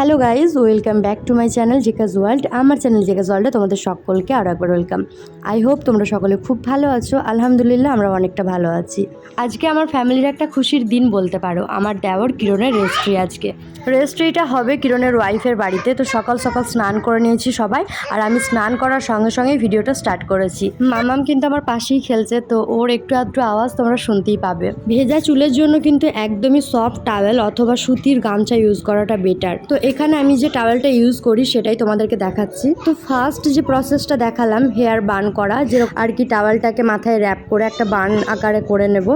Hello guys welcome back to my channel জেকাজ world আমার channel জেকাজ ওয়ার্ল্ডে তোমাদের সকলকে আরও একবার ওয়েলকাম আই হোপ তোমরা সকলে খুব ভালো আছো। আলহামদুলিল্লাহ, আমরা অনেকটা ভালো আছি। আজকে আমার ফ্যামিলির একটা খুশির দিন বলতে পারো। আমার দেওর কিরণের রেজিস্ট্রি আজকে। রেজিস্ট্রিটা হবে কিরণের ওয়াইফের বাড়িতে। তো সকাল সকাল স্নান করে নিয়েছি সবাই। আর আমি স্নান করার সঙ্গে সঙ্গেই ভিডিওটা স্টার্ট করেছি। মামাম কিন্তু আমার পাশেই খেলছে, তো ওর একটু আধটু আওয়াজ তোমরা শুনতেই পাবে। ভেজা চুলের জন্য কিন্তু একদমই সফট টাওয়েল অথবা সুতির গামছা ইউজ করাটা বেটার তো এখানে আমি যে টাওয়েলটা ইউজ করি সেটাই তোমাদেরকে দেখাচ্ছি। তো ফার্স্ট যে প্রসেসটা দেখালাম হেয়ার বান করা যে আর কি টাওয়েলটাকে মাথায় র্যাপ করে একটা বান আকারে করে নেব।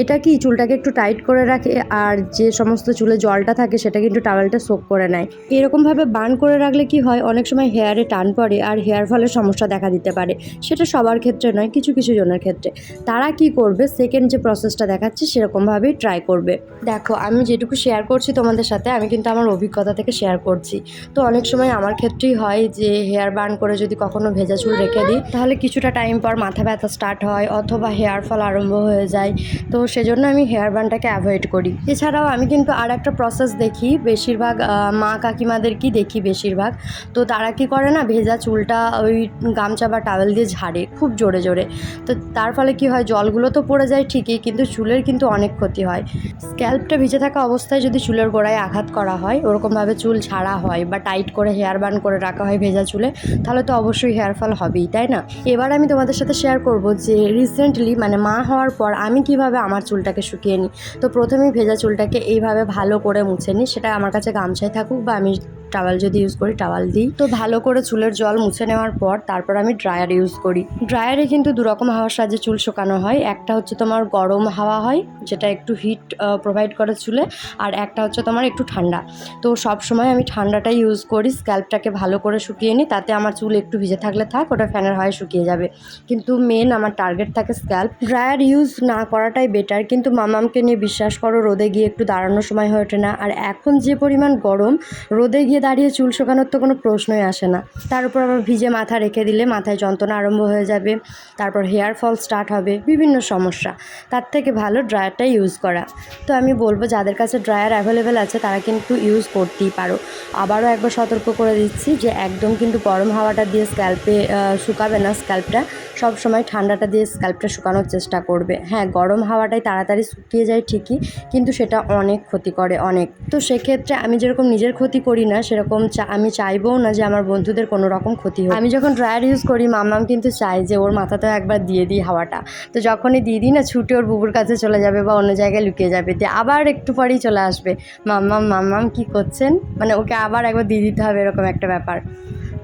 এটা কি চুলটাকে একটু টাইট করে রাখে, আর যে সমস্ত চুলে জলটা থাকে সেটা কিন্তু টাওয়েলটা সোক করে নেয়। এরকমভাবে বান করে রাখলে কি হয়, অনেক সময় হেয়ারে টান পড়ে, আর হেয়ার ফলের সমস্যা দেখা দিতে পারে। সেটা সবার ক্ষেত্রে নয়, কিছু কিছু জনের ক্ষেত্রে। তারা কি করবে সেকেন্ড যে প্রসেসটা দেখাচ্ছি সেরকমভাবেই ট্রাই করবে। দেখো, আমি যেটুকু শেয়ার করছি তোমাদের সাথে, আমি কিন্তু আমার অভিজ্ঞতা থেকে শেয়ার করছি। তো অনেক সময় আমার ক্ষেত্রেই হয় যে হেয়ার বার্ন করে যদি কখনো ভেজা চুল রেখে দিই, তাহলে কিছুটা টাইম পর মাথা ব্যথা স্টার্ট হয় অথবা হেয়ার ফল আরম্ভ হয়ে যায়। তো সেজন্য আমি হেয়ার বার্নটাকে অ্যাভয়েড করি। এছাড়াও আমি কিন্তু আর একটা প্রসেস দেখি, বেশিরভাগ মা কাকিমাদেরকেই দেখি বেশিরভাগ। তো তারা কি করে না, ভেজা চুলটা ওই গামছা বা টাওয়েল দিয়ে ঝাড়ে খুব জোরে জোরে। তো তার ফলে কি হয়, জলগুলো তো পড়ে যায় ঠিকই, কিন্তু চুলের কিন্তু অনেক ক্ষতি হয়। স্ক্যাল্পটা ভিজে থাকা অবস্থায় যদি চুলের গোড়ায় আঘাত করা হয়, ওরকমভাবে চুল ছাড়া হয় বা টাইট করে হেয়ার বান করে রাখা হয় ভেজা চুলে, তাহলে তো অবশ্যই হেয়ার ফল হবেই, তাই না? এবার আমি তোমাদের সাথে শেয়ার করব যে রিসেন্টলি মানে মা হওয়ার পর আমি কীভাবে আমার চুলটাকে শুকিয়ে নিই। তো প্রথমেই ভেজা চুলটাকে এইভাবে ভালো করে মুছে নিই, সেটা আমার কাছে গামছায় থাকুক বা আমি টাওয়াল যদি ইউজ করি, টাওয়াল দিই। তো ভালো করে চুলের জল মুছে নেওয়ার পর তারপর আমি ড্রায়ার ইউজ করি। ড্রায়ারে কিন্তু দুরকম হাওয়ার সাহায্যে চুল শুকানো হয়। একটা হচ্ছে তোমার গরম হাওয়া হয়, যেটা একটু হিট প্রোভাইড করে চুলে, আর একটা হচ্ছে তোমার একটু ঠান্ডা। তো সব সময় আমি ঠান্ডাটাই ইউজ করি স্ক্যাল্পটাকে ভালো করে শুকিয়ে নিই, তাতে আমার চুল একটু ভিজে থাকলে থাক, ওটা ফ্যানের হয় শুকিয়ে যাবে। কিন্তু মেন আমার টার্গেট থাকে স্ক্যাল্প ড্রায়ার ইউজ না করাটাই বেটার কিন্তু মামামকে নিয়ে বিশ্বাস করো, রোদে গিয়ে একটু দাঁড়ানোর সময় হয়ে ওঠে না। আর এখন যে পরিমাণ গরম, রোদে গিয়ে দাঁড়িয়ে চুল শুকানোর তো কোনো প্রশ্নই আসে না। তার উপর আবার ভিজে মাথা রেখে দিলে মাথায় যন্ত্রণা আরম্ভ হয়ে যাবে। তারপর হেয়ার ফল স্টার্ট হবে, বিভিন্ন সমস্যা। তার থেকে ভালো ড্রায়ারটা ইউজ করা। তো আমি বলব, যাদের কাছে ড্রায়ার অ্যাভেলেবেল আছে, তারা কিন্তু ইউজ করতেই পারো। আবারও একবার সতর্ক করে দিচ্ছি যে একদম কিন্তু গরম হাওয়াটা দিয়ে স্ক্যাল্পে শুকাবে না স্ক্যাল্পটা। সব সময় ঠান্ডাটা দিয়ে স্ক্যাল্পটা শুকানোর চেষ্টা করবে। হ্যাঁ গরম হাওয়াটাই তাড়াতাড়ি শুকিয়ে যায় ঠিকই, কিন্তু সেটা অনেক ক্ষতি করে, অনেক। তো সেক্ষেত্রে আমি যেরকম নিজের ক্ষতি করি না সেরকম আমি চাইবও না যে আমার বন্ধুদের কোনো রকম ক্ষতি হোক। আমি যখন ড্রায়ার ইউজ করি মামাম কিন্তু চাই যে ওর মাথাতে একবার দিয়ে দিই হাওয়াটা। তো যখনই দিয়ে দিই না, ছুটে ওর বুবুর কাছে চলে যাবে বা অন্য জায়গায় লুকিয়ে যাবে। দিয়ে আবার একটু পরেই চলে আসবে। মাম্মাম মাম্মাম কি করছেন? মানে ওকে আবার একবার দিয়ে দিতে হবে এরকম একটা ব্যাপার।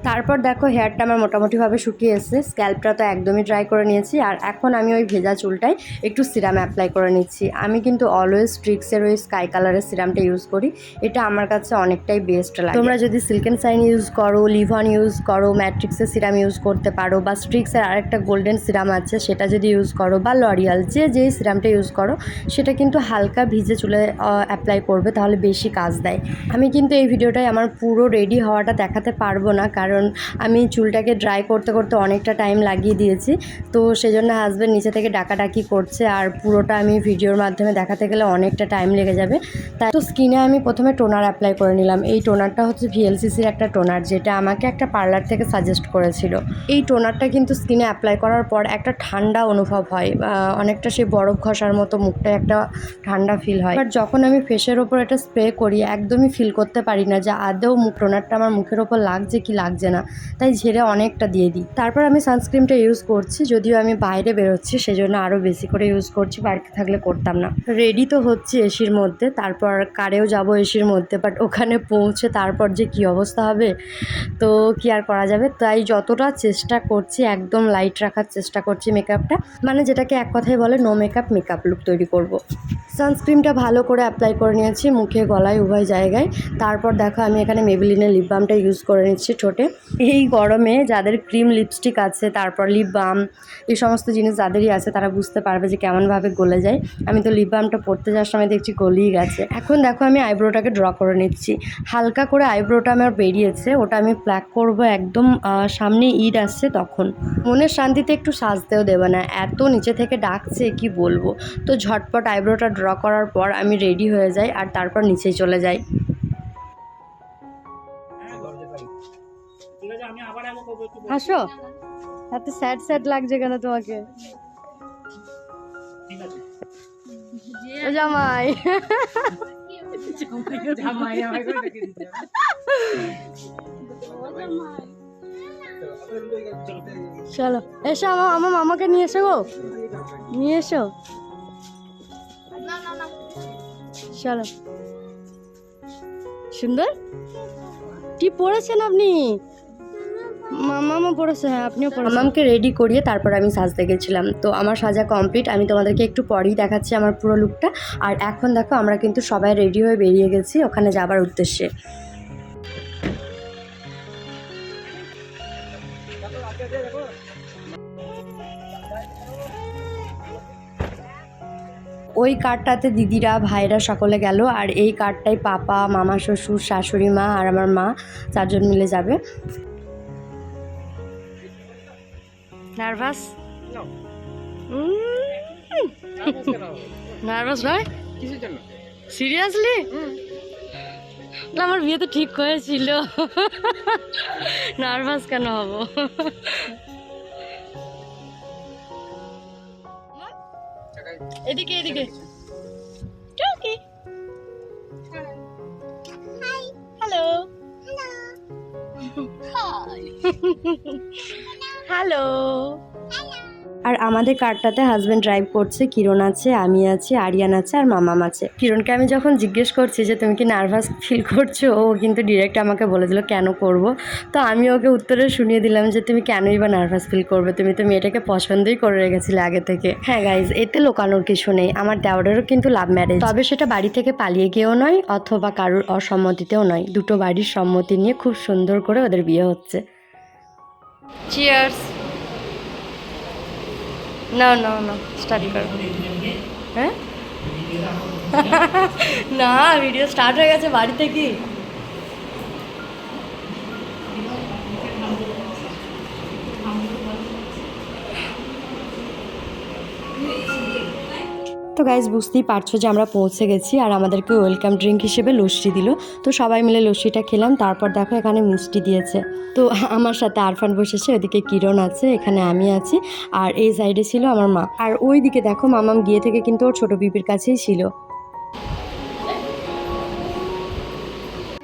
তারপর দেখো হেয়ারটা আমার মোটামুটিভাবে শুকিয়ে এসেছে। স্ক্যাল্পটা তো একদমই ড্রাই করে নিয়েছি। আর এখন আমি ওই ভেজা চুলটায় একটু সিরাম অ্যাপ্লাই করে নিচ্ছি। আমি কিন্তু অলওয়েজ ট্রিক্সের ওই স্কাই কালারের সিরামটা ইউজ করি। এটা আমার কাছে অনেকটাই বেস্ট লাগে। তোমরা যদি সিল্কেন সাইন ইউজ করো লিভন ইউজ করো ম্যাট্রিক্সের সিরাম ইউজ করতে পারো বা স্ট্রিক্সের আরেকটা গোল্ডেন সিরাম আছে, সেটা যদি ইউজ করো বা লরিয়াল যে যেই সিরামটা ইউজ করো, সেটা কিন্তু হালকা ভিজে চুলে অ্যাপ্লাই করবে, তাহলে বেশি কাজ দেয়। আমি কিন্তু এই ভিডিওটায় আমার পুরো রেডি হওয়াটা দেখাতে পারব না, কারণ আমি চুলটাকে ড্রাই করতে করতে অনেকটা টাইম লাগিয়ে দিয়েছি। তো সেজন্য হাজব্যান্ড নিচে থেকে ডাকাডাকি করছে আর পুরোটা আমি ভিডিওর মাধ্যমে দেখাতে গেলে অনেকটা টাইম লেগে যাবে। তাই তো স্কিনে আমি প্রথমে টোনার অ্যাপ্লাই করে নিলাম। এই টোনারটা হচ্ছে ভিএলসিসির একটা টোনার যেটা আমাকে একটা পার্লার থেকে সাজেস্ট করেছিল। এই টোনারটা কিন্তু স্কিনে অ্যাপ্লাই করার পর একটা ঠান্ডা অনুভব হয়। অনেকটা সেই বরফ ঘষার মতো মুখটা একটা ঠান্ডা ফিল হয়। বাট যখন আমি ফেসের ওপর এটা স্প্রে করি, একদমই ফিল করতে পারি না যে আদৌ মুখ টোনারটা আমার মুখের ওপর লাগছে কি লাগছে না। তাই ঝেড়ে অনেকটা দিয়ে দিই। তারপর আমি সানস্ক্রিনটা ইউজ করছি, যদিও আমি বাইরে বেরোচ্ছি, সেজন্য আরও বেশি করে ইউজ করছি, বাড়িতে থাকলে করতাম না। রেডি তো হচ্ছে এসির মধ্যে, তারপর কারেও যাব এসির মধ্যে বাট ওখানে পৌঁছে তারপর যে কি অবস্থা হবে, তো কি আর করা যাবে? তাই যতটা চেষ্টা করছি, একদম লাইট রাখার চেষ্টা করছি মেকআপটা মানে যেটাকে এক কথায় বলে নো মেকআপ মেকআপ লুক তৈরি করব। সানস্ক্রিনটা ভালো করে অ্যাপ্লাই করে নিয়েছি, মুখে, গলায়, উভয় জায়গায়। তারপর দেখো, আমি এখানে মেবিলিনের লিপ বামটা ইউজ করে নিচ্ছি ঠোঁটে। এই গরমে যাদের ক্রিম লিপস্টিক আছে, তারপর লিপ বাম এই সমস্ত জিনিস যাদেরই আছে, তারা বুঝতে পারবে যে কেমনভাবে গলে যায়। আমি তো লিপ বামটা পড়তে যাওয়ার সময় দেখছি গলিয়ে গেছে। এখন দেখো আমি আইব্রোটাকে ড্র করে নিচ্ছি। হালকা করে আইব্রোটা আমার বেরিয়েছে, ওটা আমি প্ল্যাক করব একদম সামনে ঈদ আসছে তখন। মনের শান্তিতে একটু সাজতেও দেবে না, এত নিচে থেকে ডাকছে, কি বলব? তো ঝটপট আইব্রোটা ড্র করার পর আমি রেডি হয়ে যাই আর তারপর নিচেই চলে যাই। হাসো। এত স্যাড স্যাড লাগছে কেন তোমাকে? ও জামাই। চলো, এসো আমার আমার মামাকে নিয়ে এসো গো। নিয়ে এসো। চলো। সুন্দর? কি পড়েছেন আপনি? মামা পড়েছে হ্যাঁ আপনিও পড়েছেন। মামাকে রেডি করিয়ে তারপর আমি সাজতে গেছিলাম। তো আমার সাজা কমপ্লিট আমি তোমাদেরকে একটু পরেই দেখাচ্ছি আমার পুরো লুকটা আর এখন দেখো, আমরা কিন্তু সবাই রেডি হয়ে বেরিয়ে গেছি ওখানে যাবার উদ্দেশ্যে। ওই কার্ডটাতে দিদিরা, ভাইরা সকলে গেল, আর এই কার্ডটাই পাপা, মামা, শ্বশুর, শাশুড়ি মা আর আমার মা, চারজন মিলে যাবে। নার্ভাস নার্ভাস নয় সিরিয়াসলি না আমার বিয়ে তো ঠিক হয়েছিল। নার্ভাস কেন হব? এদিকে এদিকে। টুকি হ্যালো হ্যালো আর আমাদের কারটাতে হাজব্যান্ড ড্রাইভ করছে, কিরণ আছে, আমি আছি, আরিয়ান আছে, আর মামাম আছে। কিরণকে আমি যখন জিজ্ঞেস করছি যে, তুমি কি নার্ভাস ফিল করছ? ও কিন্তু ডিরেক্ট আমাকে বলে দিল, কেন করব? তো আমি ওকে উত্তরে শুনিয়ে দিলাম যে, তুমি কেনই বা নার্ভাস ফিল করবে? তুমি তো মেয়েটাকে পছন্দই করে রেখেছিলে আগে থেকে। হ্যাঁ গাইজ এতে লোকানোর কিছু নেই। আমার দেওয়ারেরও কিন্তু লাভ ম্যারেজ তবে সেটা বাড়ি থেকে পালিয়ে গিয়েও নয়, অথবা কারোর অসম্মতিতেও নয়। দুটো বাড়ির সম্মতি নিয়ে খুব সুন্দর করে ওদের বিয়ে হচ্ছে। চিয়ার্স না না না স্টার্ট করো। হ্যাঁ? না ভিডিও স্টার্ট হয়ে গেছে বাড়িতে কি? তো গাইজ বুঝতেই পারছ যে আমরা পৌঁছে গেছি আর আমাদেরকে ওয়েলকাম ড্রিঙ্ক হিসেবে লস্যি দিল। তো সবাই মিলে লস্যিটা খেলাম, তারপর দেখো এখানে মিষ্টি দিয়েছে। তো আমার সাথে আরফান বসেছে, ওদিকে কিরণ আছে, এখানে আমি আছি আর এই সাইডে ছিল আমার মা। আর ওই দিকে দেখো মামাম গিয়ে থেকে কিন্তু ওর ছোট বিপির কাছেই ছিল।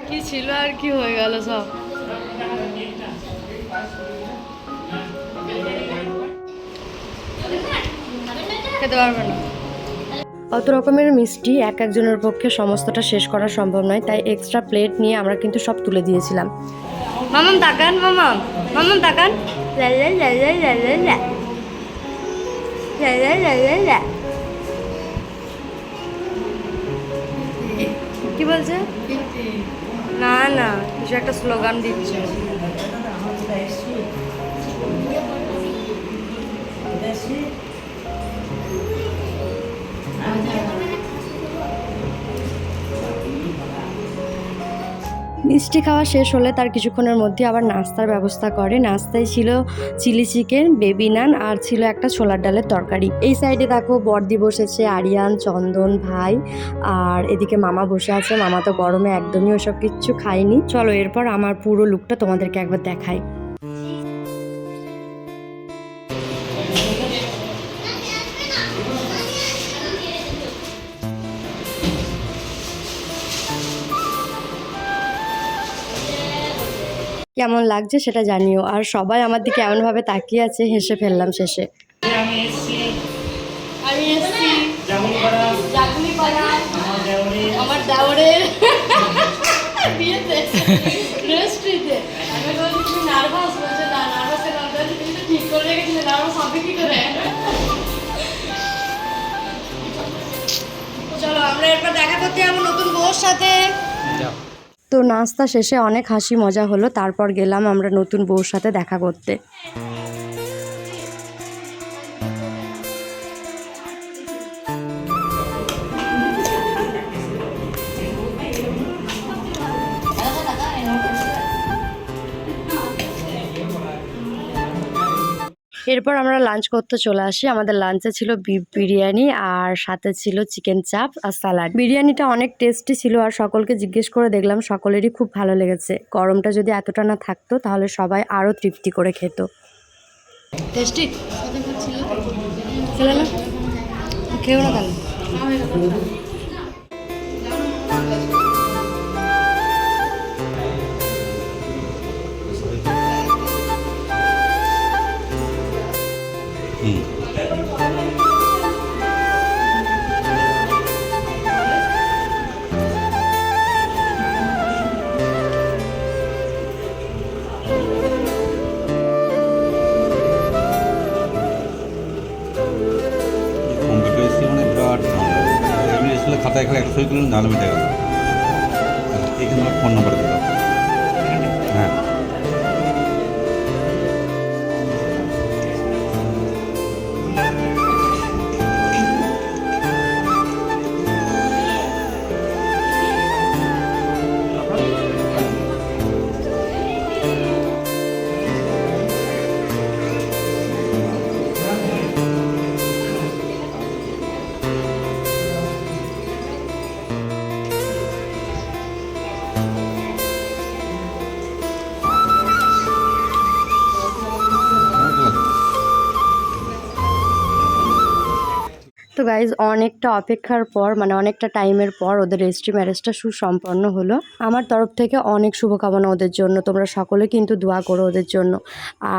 কি ছিল আর কি হয়ে গেল সব? খেতে পারবে না। অত রকমের মিষ্টি এক একজনের পক্ষে সমস্তটা শেষ করা সম্ভব নয়, তাই এক্সট্রা প্লেট নিয়ে আমরা কিন্তু সব তুলে দিয়েছিলাম। মামাম তাকান মামাম মামাম তাকান। কি বলছে? না না, কিছু একটা স্লোগান দিচ্ছে। মিষ্টি খাওয়া শেষ হলে তার কিছুক্ষণের মধ্যে আবার নাস্তার ব্যবস্থা করে। নাস্তায় ছিল চিলি চিকেন, বেবি নান আর ছিল একটা ছোলার ডালের তরকারি। এই সাইডে দেখো বর্দি বসেছে, আরিয়ান, চন্দন ভাই আর এদিকে মামা বসে আছে। মামা তো গরমে একদমই ওসব কিচ্ছু খায়নি। চলো এরপর আমার পুরো লুকটা তোমাদেরকে একবার দেখাই। কেমন লাগছে সেটা জানিও। আর সবাই আমার দিকে এমনভাবে তাকিয়ে আছে হেসে ফেললাম শেষে। আমি এসছি আমি এসেছি। আমার দেওয়ারে বিয়েতে রেজিস্ট্রিতে আমি বলছি তুমি নার্ভাস বলছে না নার্ভাস কেন তুমি তো ঠিক করে রেখেছিলে নার্ভাস হবে কি করে? চলো আমরা এরপর দেখা করতে যাব নতুন বউর সাথে। তো নাস্তা শেষে অনেক হাসি মজা হলো, তারপর গেলাম আমরা নতুন বউর সাথে দেখা করতে। এরপর আমরা লাঞ্চ করতে চলে আসি। আমাদের লাঞ্চে ছিল বিফ বিরিয়ানি আর সাথে ছিল চিকেন চাপ আর স্যালাড বিরিয়ানিটা অনেক টেস্টি ছিল আর সকলকে জিজ্ঞেস করে দেখলাম সকলেরই খুব ভালো লেগেছে। গরমটা যদি এতটা না থাকতো, তাহলে সবাই আরও তৃপ্তি করে খেত। টেস্টি খেলে না করলেন নাহলে মিটে গেল এখানে আমার ফোন নাম্বার গাইজ অনেকটা অপেক্ষার পর মানে অনেকটা টাইমের পর ওদের রেজিস্ট্রি ম্যারেজটা সুসম্পন্ন হলো। আমার তরফ থেকে অনেক শুভকামনা ওদের জন্য। তোমরা সকলে কিন্তু দোয়া করো ওদের জন্য।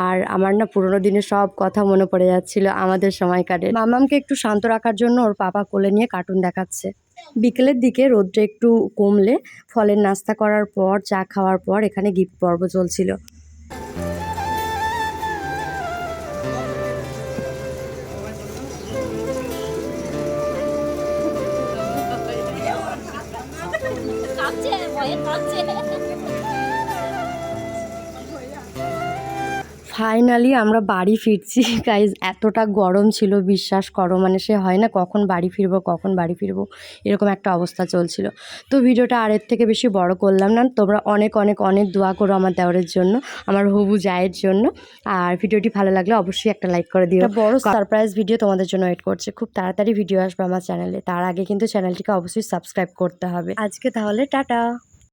আর আমার না পুরোনো দিনের সব কথা মনে পড়ে যাচ্ছিল আমাদের সময়কারে মামামকে একটু শান্ত রাখার জন্য ওর পাপা কোলে নিয়ে কার্টুন দেখাচ্ছে। বিকেলের দিকে রোদ্রে একটু কমলে ফলের নাস্তা করার পর, চা খাওয়ার পর এখানে গিফট পর্ব চলছিল। ফাইনালি আমরা বাড়ি ফিরছি। গাইজ এতটা গরম ছিল বিশ্বাস করো মানে সে হয় না কখন বাড়ি ফিরবো কখন বাড়ি ফিরবো এরকম একটা অবস্থা চলছিল। তো ভিডিওটা আরের থেকে বেশি বড় করলাম না তোমরা অনেক অনেক অনেক দোয়া করো আমার দেওয়ারের জন্য আমার হবু জায়ের জন্য। আর ভিডিওটি ভালো লাগলে অবশ্যই একটা লাইক করে দিও। বড় সারপ্রাইজ ভিডিও তোমাদের জন্য ওয়েট করছে। খুব তাড়াতাড়ি ভিডিও আসবে আমার চ্যানেলে তার আগে কিন্তু চ্যানেলটিকে অবশ্যই সাবস্ক্রাইব করতে হবে। আজকে তাহলে টাটা।